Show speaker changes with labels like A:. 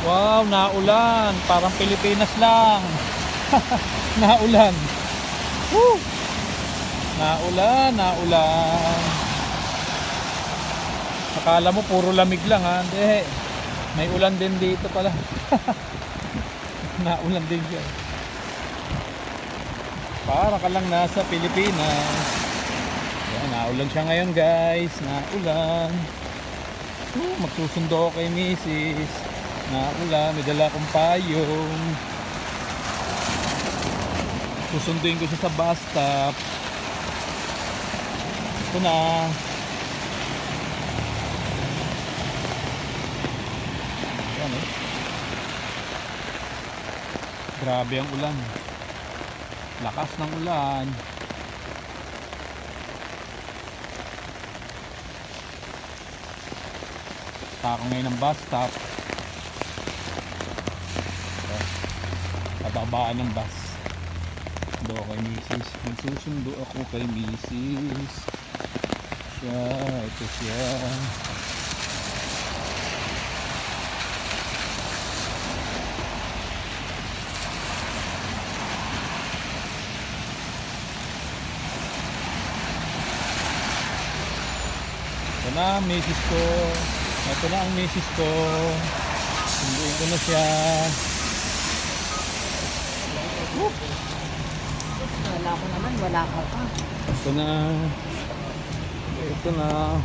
A: Wow, naulan. Parang Pilipinas lang. naulan. Woo! Naulan, naulan. Akala mo puro lamig lang ha. Hindi. May ulan din dito pala. naulan din siya. Para ka lang nasa Pilipinas. Yan, naulan siya ngayon guys. Naulan. Uh, magsusundo kay Mrs. Naulan, may dala akong payong. Susunduin ko siya sa bus stop. Ito na. Yan eh. Grabe ang ulan. Lakas ng ulan. Ako ngayon ng bus stop. Pababaan ng bus. Sundo ako kay Mrs. Magsusundo ako kay Mrs. Siya, ito siya. Ito na misis ko. Ito na ang misis ko. Sunduin ko na siya.
B: Wala ko naman, wala ka pa.
A: Ito na. Ito na.